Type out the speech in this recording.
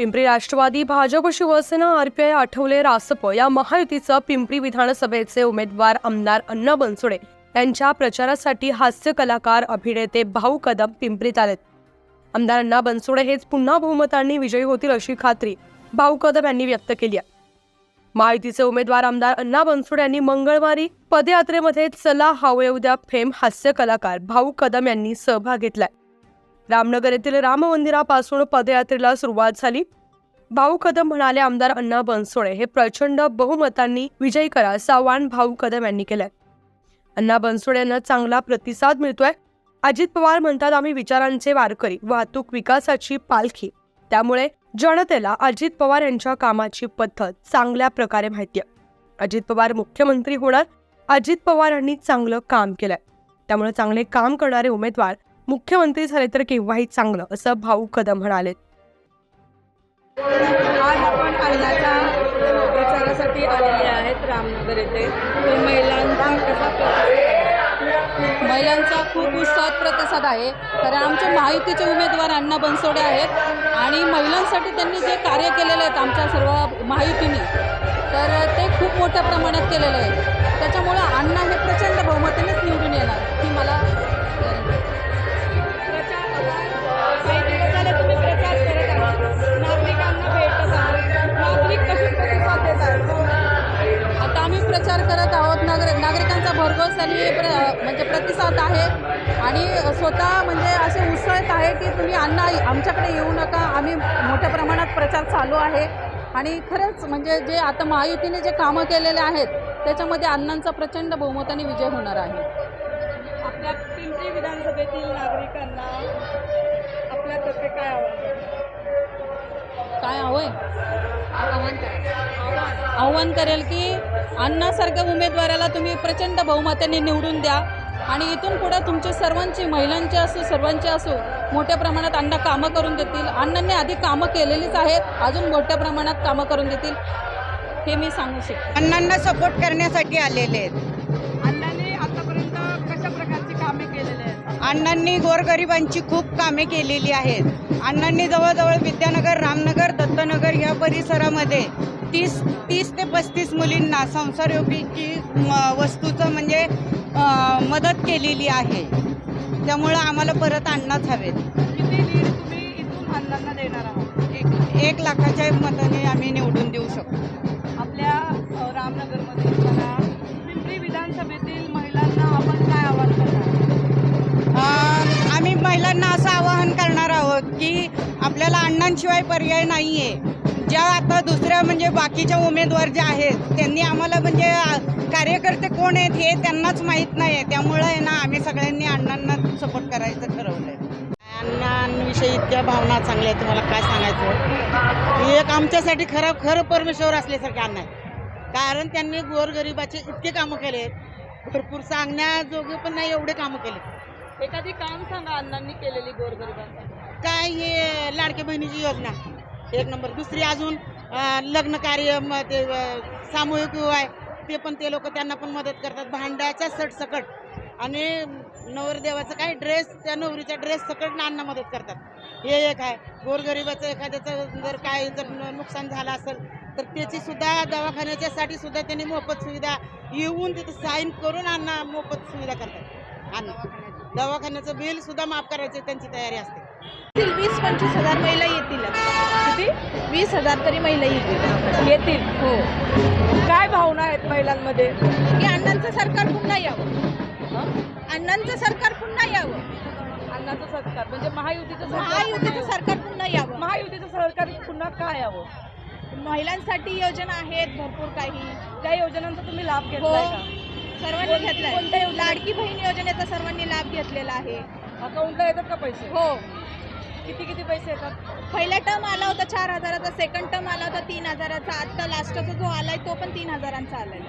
Pimpri Rashtrawadi Bhajap Shiv Sena RPI Athawale Rasap या महायुतीचं पिंपरी विधानसभेचे उमेदवार आमदार अण्णा बनसोडे यांच्या प्रचारासाठी हास्य कलाकार अभिनेते भाऊ कदम पिंपरीत आलेत. आमदार अण्णा बनसोडे हेच पुन्हा बहुमतांनी विजयी होतील अशी खात्री भाऊ कदम यांनी व्यक्त केली आहे. महायुतीचे उमेदवार आमदार अण्णा बनसोडे यांनी मंगळवारी पदयात्रेमध्ये चला हावे उद्या फेम हास्य कलाकार भाऊ कदम यांनी सहभाग घेतलाय. रामनगर येथील राम मंदिरापासून पदयात्रेला सुरुवात झाली. भाऊ कदम म्हणाले आमदार अण्णा बनसोडे. हे प्रचंड बहुमतांनी विजयी करा असं आवाहन भाऊ कदम यांनी केलंय. अण्णा बनसोडे यांना चांगला प्रतिसाद मिळतोय. अजित पवार म्हणतात आम्ही विचारांचे वारकरी. वाहतूक विकासाची पालखी. त्यामुळे जनतेला अजित पवार यांच्या कामाची पद्धत चांगल्या प्रकारे माहिती आहे अजित पवार मुख्यमंत्री होणार. अजित पवार यांनी चांगलं काम केलंय. त्यामुळे चांगले काम करणारे उमेदवार मुख्यमंत्री झाले तर केव्हाही चांगलं असं भाऊ कदम म्हणाले. प्रचारासाठी आलेले आहेत रामनगर येथे. महिलांचा कसा प्रतिसाद महिलांचा खूप उत्साहात प्रतिसाद आहे. कारण आमचे महायुतीचे उमेदवार अण्णा बनसोडे आहेत आणि महिलांसाठी त्यांनी जे कार्य केलेले आहेत आमच्या सर्व महायुतीने तर ते खूप मोठ्या प्रमाणात केलेलं आहे त्याच्यामुळं अण्णा हे प्रचंड बहुमतानेच निवडून येणार. प्रचार करत आहोत. नागरिक नागरिकांचा भरघोस आणि प्र म्हणजे प्रतिसाद आहे. आणि स्वतः म्हणजे असे उत्साहित आहे की तुम्ही अण्णा आमच्याकडे येऊ नका. आम्ही मोठ्या प्रमाणात प्रचार चालू आहे. आणि खरंच म्हणजे जे आता महायुतीने जे कामं केलेले आहेत त्याच्यामध्ये अण्णांचा प्रचंड बहुमताने विजय होणार आहे. आपल्या पिंपरी विधानसभेतील नागरिकांना आपल्यातर्फे काय आव्हान? काय हवंय आव्हान. करेल की अण्णासारख्या उमेदवाराला तुम्ही प्रचंड बहुमताने निवडून द्या. आणि इथून पुढे तुमचे सर्वांची महिलांची असो सर्वांची असो मोठ्या प्रमाणात अण्णा कामं करून देतील. अण्णांनी आधी कामं केलेलीच आहेत अजून मोठ्या प्रमाणात कामं करून देतील हे मी सांगू शकते. अण्णांना सपोर्ट करण्यासाठी आलेले आहेत. अण्णांनी आतापर्यंत कशा प्रकारची कामे केलेली आहेत? अण्णांनी गोरगरिबांची खूप कामे केलेली आहेत. अण्णांनी जवळजवळ विद्यानगर रामनगर दत्तनगर या परिसरामध्ये तीस तीस ते पस्तीस मुलींना संसारयोगीची वस्तूचं म्हणजे मदत केलेली आहे. त्यामुळं आम्हाला परत अण्णाच हवेत. किती लीड तुम्ही इथून अण्णांना देणार आहात? एक एक लाखाच्या मताने आम्ही निवडून देऊ शकतो. आपल्या रामनगरमध्ये मला पिंपरी विधानसभेतील महिलांना आपण काय आवाहन करणार आम्ही महिलांना असं आवाहन करणार आहोत की आपल्याला अण्णांशिवाय पर्याय नाही आहे ज्या आता दुसऱ्या म्हणजे बाकीच्या उमेदवार जे आहेत त्यांनी आम्हाला म्हणजे कार्यकर्ते कोण आहेत हे त्यांनाच माहीत नाही आहे. त्यामुळं आहे ना आम्ही सगळ्यांनी अण्णांना सपोर्ट करायचं ठरवलं आहे अण्णांविषयी इतक्या भावना चांगल्या आहेत तुम्हाला काय सांगायचं? ही एक आमच्यासाठी खरं खरं परमेश्वर असल्यासारखे अण्णा आहे कारण त्यांनी गोरगरिबाचे इतके कामं केले. आहेत भरपूर सांगण्याजोगे पण नाही एवढे कामं केले. एखादी काम सांगा अण्णांनी केलेली गोरगरिबांसाठी. काय हे लाडक्या बहिणीची योजना? एक नंबर. दुसरी अजून लग्न कार्य ते सामूहिक विवाह ते पण ते लोक त्यांना पण मदत करतात. भांड्याच्या सटसकट. आणि नवरदेवाचं काय ड्रेस त्या नवरीचा ड्रेस सकट आणणं मदत करतात. हे एक आहे. गोरगरिबाचं एखाद्याचं जर काय जर नुकसान झालं असेल तर त्याची सुद्धा दवाखान्याच्यासाठी सुद्धा त्यांनी मोफत सुविधा येऊन तिथं साईन करून अण्णा मोफत सुविधा करतात. आणि दवाखान्याचं बिल सुद्धा माफ करायची त्यांची तयारी असते. वीस पंचवीस हजार महिला येतील. किती? वीस हजार तरी महिला येतील. येतील. हो. काय भावना आहेत महिलांमध्ये? की अण्णांचं सरकार पुन्हा यावं. अण्णांचं सरकार पुन्हा यावं. अण्णाचं सरकार म्हणजे महायुतीचं महायुतीचं सरकार पुन्हा यावं. महायुतीचं सरकार पुन्हा काय यावं? महिलांसाठी योजना आहेत भरपूर काही. त्या योजनांचा तुम्ही लाभ हो. घेतलाय का? सर्वांनी योजना? लाडकी बहीण योजनेचा सर्वांनी लाभ घेतलेला आहे. अकाउंटला येतात का पैसे? हो. किती किती पैसे येतात? पहिला टर्म आला होता चार हजाराचा सेकंड टर्म आला होता तीन हजाराचा. आत्ता लास्टचा जो आलाय तो पण तीन हजारांचा आलाय.